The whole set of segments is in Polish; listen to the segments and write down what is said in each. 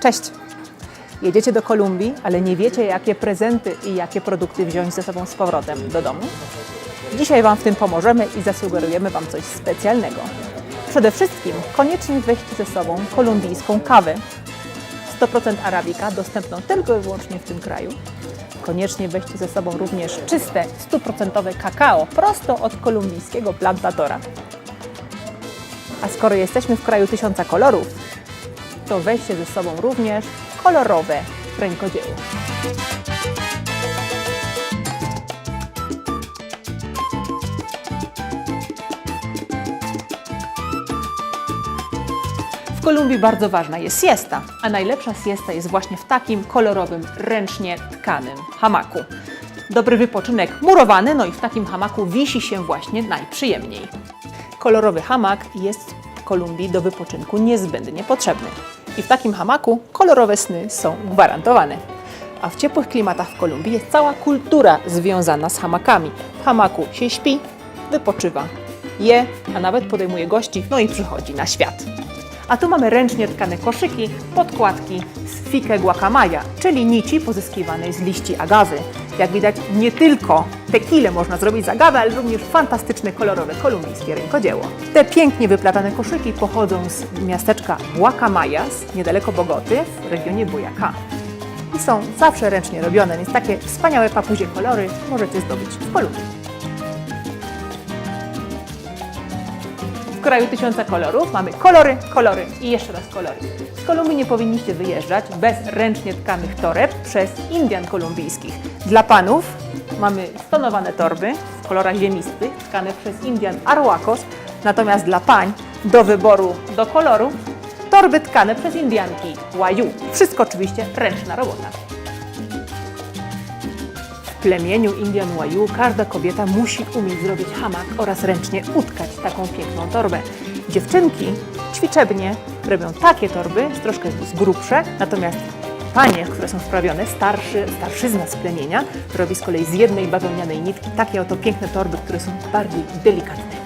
Cześć! Jedziecie do Kolumbii, ale nie wiecie, jakie prezenty i jakie produkty wziąć ze sobą z powrotem do domu? Dzisiaj Wam w tym pomożemy i zasugerujemy Wam coś specjalnego. Przede wszystkim koniecznie weźcie ze sobą kolumbijską kawę. 100% arabika, dostępną tylko i wyłącznie w tym kraju. Koniecznie weźcie ze sobą również czyste, 100% kakao, prosto od kolumbijskiego plantatora. A skoro jesteśmy w kraju tysiąca kolorów, to weźcie ze sobą również kolorowe rękodzieło. W Kolumbii bardzo ważna jest siesta, a najlepsza siesta jest właśnie w takim kolorowym, ręcznie tkanym hamaku. Dobry wypoczynek murowany, no i w takim hamaku wisi się właśnie najprzyjemniej. Kolorowy hamak jest Kolumbii do wypoczynku niezbędnie potrzebny. I w takim hamaku kolorowe sny są gwarantowane. A w ciepłych klimatach w Kolumbii jest cała kultura związana z hamakami. W hamaku się śpi, wypoczywa, je, a nawet podejmuje gości, no i przychodzi na świat. A tu mamy ręcznie tkane koszyki, podkładki z fique guacamaya, czyli nici pozyskiwanej z liści agawy. Jak widać, nie tylko tequilę można zrobić z agawy, ale również fantastyczne, kolorowe kolumbijskie rękodzieło. Te pięknie wyplatane koszyki pochodzą z miasteczka Guacamayas, niedaleko Bogoty, w regionie Boyacá. I są zawsze ręcznie robione, więc takie wspaniałe papuzie kolory możecie zdobyć w Kolumbii. Kraju tysiąca kolorów mamy kolory, kolory i jeszcze raz kolory. Z Kolumbii nie powinniście wyjeżdżać bez ręcznie tkanych toreb przez Indian kolumbijskich. Dla panów mamy stonowane torby w kolorach ziemistych, tkane przez Indian Arhuacos, natomiast dla pań do wyboru, do koloru torby tkane przez Indianki Wayu. Wszystko oczywiście ręczna robota. Plemieniu Indian Wayu każda kobieta musi umieć zrobić hamak oraz ręcznie utkać taką piękną torbę. Dziewczynki ćwiczebnie robią takie torby, troszkę z grubsze, natomiast panie, które są wprawione, starszy, starszyzna z plemienia, robi z kolei z jednej bawełnianej nitki takie oto piękne torby, które są bardziej delikatne.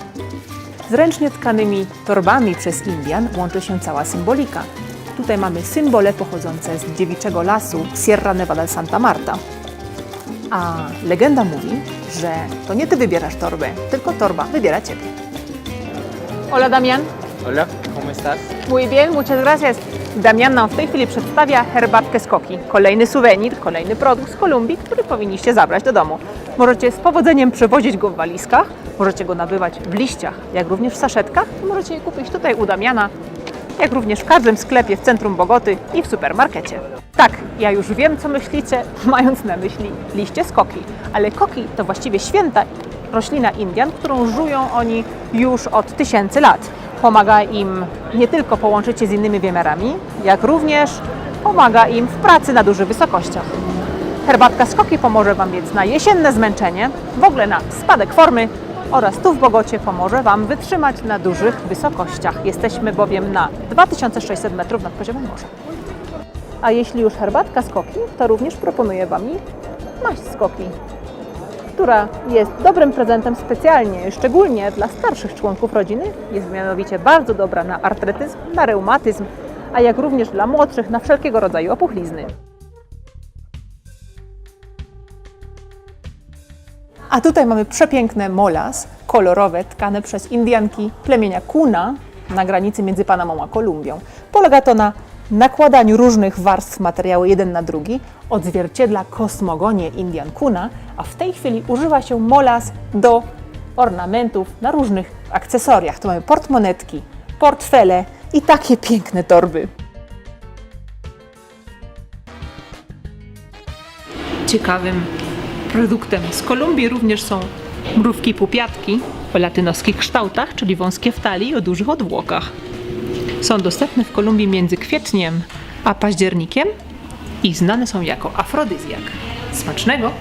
Z ręcznie tkanymi torbami przez Indian łączy się cała symbolika. Tutaj mamy symbole pochodzące z dziewiczego lasu Sierra Nevada Santa Marta. A legenda mówi, że to nie ty wybierasz torbę, tylko torba wybiera ciebie. Hola Damian. Hola, ¿cómo estás? Muy bien, muchas gracias. Damian nam w tej chwili przedstawia herbatkę z koki. Kolejny suwenir, kolejny produkt z Kolumbii, który powinniście zabrać do domu. Możecie z powodzeniem przewozić go w walizkach, możecie go nabywać w liściach, jak również w saszetkach. i Możecie je kupić tutaj u Damiana, jak również w każdym sklepie w centrum Bogoty i w supermarkecie. Tak, ja już wiem, co myślicie, mając na myśli liście z koki. Ale koki to właściwie święta roślina Indian, którą żują oni już od tysięcy lat. Pomaga im nie tylko połączyć się z innymi wymiarami, jak również pomaga im w pracy na dużych wysokościach. Herbatka z koki pomoże Wam więc na jesienne zmęczenie, w ogóle na spadek formy oraz tu w Bogocie pomoże Wam wytrzymać na dużych wysokościach. Jesteśmy bowiem na 2600 metrów nad poziomem morza. A jeśli już herbatka z koki, to również proponuję Wam maść z koki, która jest dobrym prezentem specjalnie, szczególnie dla starszych członków rodziny. Jest mianowicie bardzo dobra na artretyzm, na reumatyzm, a jak również dla młodszych na wszelkiego rodzaju opuchlizny. A tutaj mamy przepiękne molas, kolorowe, tkane przez Indianki plemienia Kuna na granicy między Panamą a Kolumbią. Polega to na nakładaniu różnych warstw materiału jeden na drugi, odzwierciedla kosmogonię Indian Kuna, a w tej chwili używa się molas do ornamentów na różnych akcesoriach. Tu mamy portmonetki, portfele i takie piękne torby. Ciekawym produktem z Kolumbii również są mrówki pupiatki o latynoskich kształtach, czyli wąskie w talii o dużych odwłokach. Są dostępne w Kolumbii między kwietniem a październikiem i znane są jako afrodyzjak. Smacznego!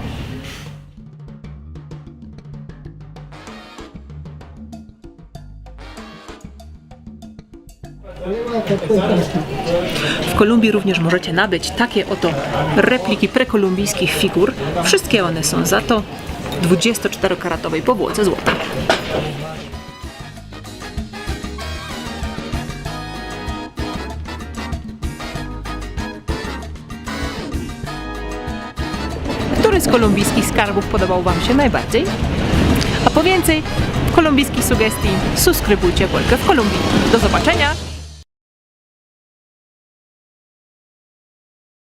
W Kolumbii również możecie nabyć takie oto repliki prekolumbijskich figur. Wszystkie one są za to 24-karatowej powłoce złota. Który z kolumbijskich skarbów podobał Wam się najbardziej? A po więcej kolumbijskich sugestii subskrybujcie Polkę w Kolumbii. Do zobaczenia!